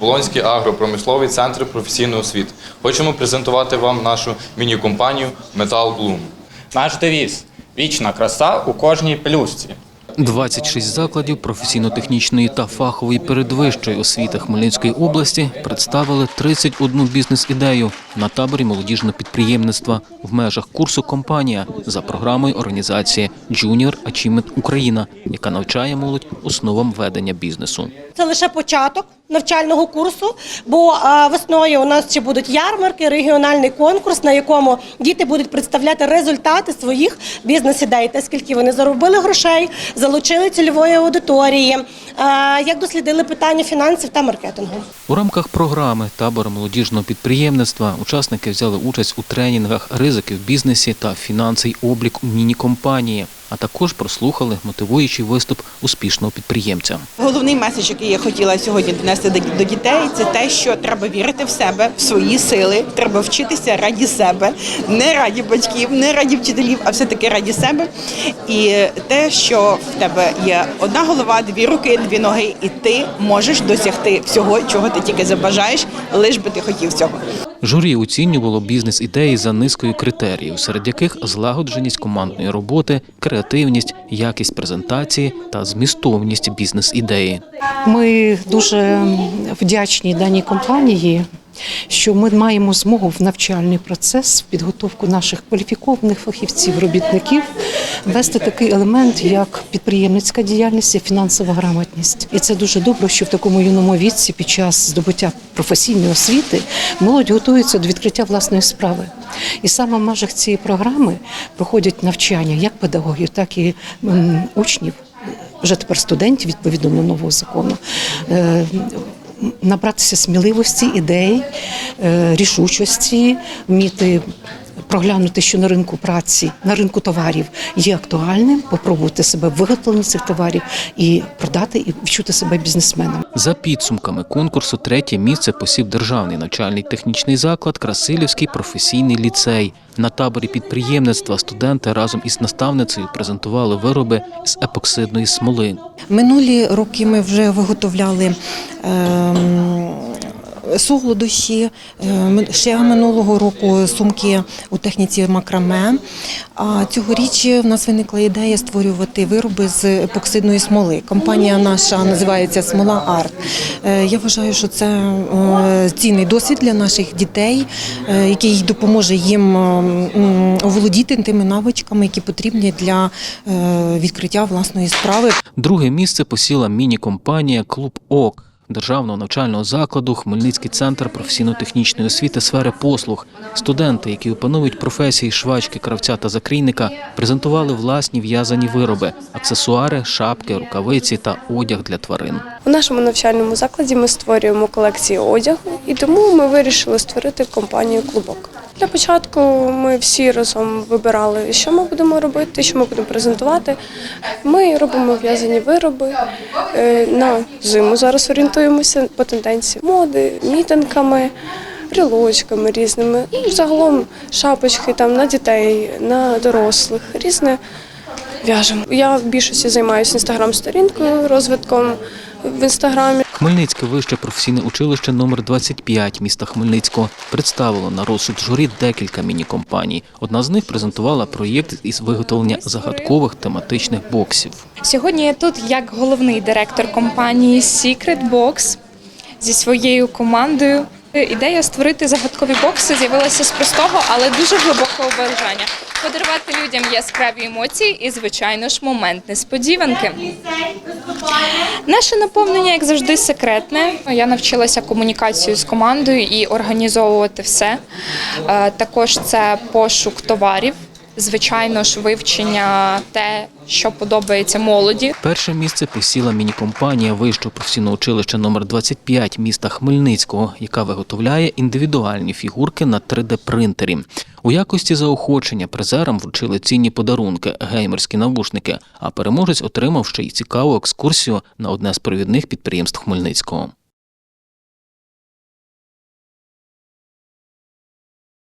Болонський агропромисловий центр професійної освіти. Хочемо презентувати вам нашу міні-компанію Метал Блум. Наш девіз вічна краса у кожній плюсці. 26 закладів професійно-технічної та фахової передвищої освіти Хмельницької області представили 31 бізнес-ідею на таборі молодіжного підприємництва в межах курсу компанія за програмою організації Junior Achievement Україна, яка навчає молодь основам ведення бізнесу. Це лише початок навчального курсу, бо весною у нас ще будуть ярмарки, регіональний конкурс, на якому діти будуть представляти результати своїх бізнес-ідей, те, скільки вони заробили грошей, залучили цільової аудиторії, як дослідили питання фінансів та маркетингу. У рамках програми табору молодіжного підприємництва учасники взяли участь у тренінгах ризики в бізнесі та фінанси й облік міні-компанії, а також прослухали мотивуючий виступ успішного підприємця. Головний меседж, який я хотіла сьогодні донести до- до дітей, це те, що треба вірити в себе, в свої сили. Треба вчитися раді себе, не раді батьків, не раді вчителів, а все таки раді себе. І те, що в тебе є одна голова, дві руки, дві ноги, і ти можеш досягти всього, чого ти тільки забажаєш, лиш би ти хотів цього. Журі оцінювало бізнес-ідеї за низкою критеріїв, серед яких злагодженість командної роботи, креативність, якість презентації та змістовність бізнес-ідеї. Ми дуже вдячні даній компанії, що ми маємо змогу в навчальний процес, в підготовку наших кваліфікованих фахівців, робітників ввести такий елемент, як підприємницька діяльність і фінансова грамотність. І це дуже добре, що в такому юному віці під час здобуття професійної освіти молодь готується до відкриття власної справи. І саме в межах цієї програми проходять навчання як педагогів, так і учнів вже тепер студентів відповідно до нового закону. Набратися сміливості, ідей, е, рішучості, вміти проглянути, що на ринку праці, на ринку товарів є актуальним, попробувати себе в виготовленні цих товарів і продати, і відчути себе бізнесменом. За підсумками конкурсу третє місце посів державний навчальний технічний заклад Красилівський професійний ліцей. На таборі підприємництва студенти разом із наставницею презентували вироби з епоксидної смоли. Минулі роки ми вже виготовляли е, ми- ще минулого року сумки у техніці макраме. А цьогоріч в нас виникла ідея створювати вироби з епоксидної смоли. Компанія наша називається Смола Арт. Е, Я вважаю, що це е, цінний досвід для наших дітей, е, який допоможе їм оволодіти тими навичками, які потрібні для е, відкриття власної справи. Друге місце посіла міні-компанія Клуб ОК державного навчального закладу Хмельницький центр професійно-технічної освіти сфери послуг. Студенти, які опановують професії швачки, кравця та закрійника, презентували власні в'язані вироби, аксесуари, шапки, рукавиці та одяг для тварин. У нашому навчальному закладі ми створюємо колекції одягу, і тому ми вирішили створити компанію Клубок. Для початку ми всі разом вибирали, що ми будемо робити, що ми будемо презентувати. Ми робимо в'язані вироби е, на зиму. Зараз орієнтуємося по тенденції моди, мітинками, брілочками різними. І загалом шапочки там на дітей, на дорослих, різне в'яжемо. Я в більшості займаюся інстаграм-сторінкою, розвитком в інстаграмі. Хмельницьке вище професійне училище номер 25 міста Хмельницького представило на розсуд журі декілька міні-компаній. Одна з них презентувала проєкт із виготовлення загадкових тематичних боксів. Сьогодні я тут як головний директор компанії Secret Box зі своєю командою. Ідея створити загадкові бокси з'явилася з простого, але дуже глибокого бажання подарувати людям яскраві емоції і, звичайно ж, момент несподіванки. Наше наповнення, як завжди, секретне. Я навчилася комунікацію з командою і організовувати все. Е, Також це пошук товарів. Звичайно ж, вивчення те, що подобається молоді. Перше місце посіла міні-компанія Вищого професійного училища номер 25 міста Хмельницького, яка виготовляє індивідуальні фігурки на 3D-принтері. У якості заохочення призерам вручили цінні подарунки, геймерські навушники, а переможець отримав ще й цікаву екскурсію на одне з провідних підприємств Хмельницького.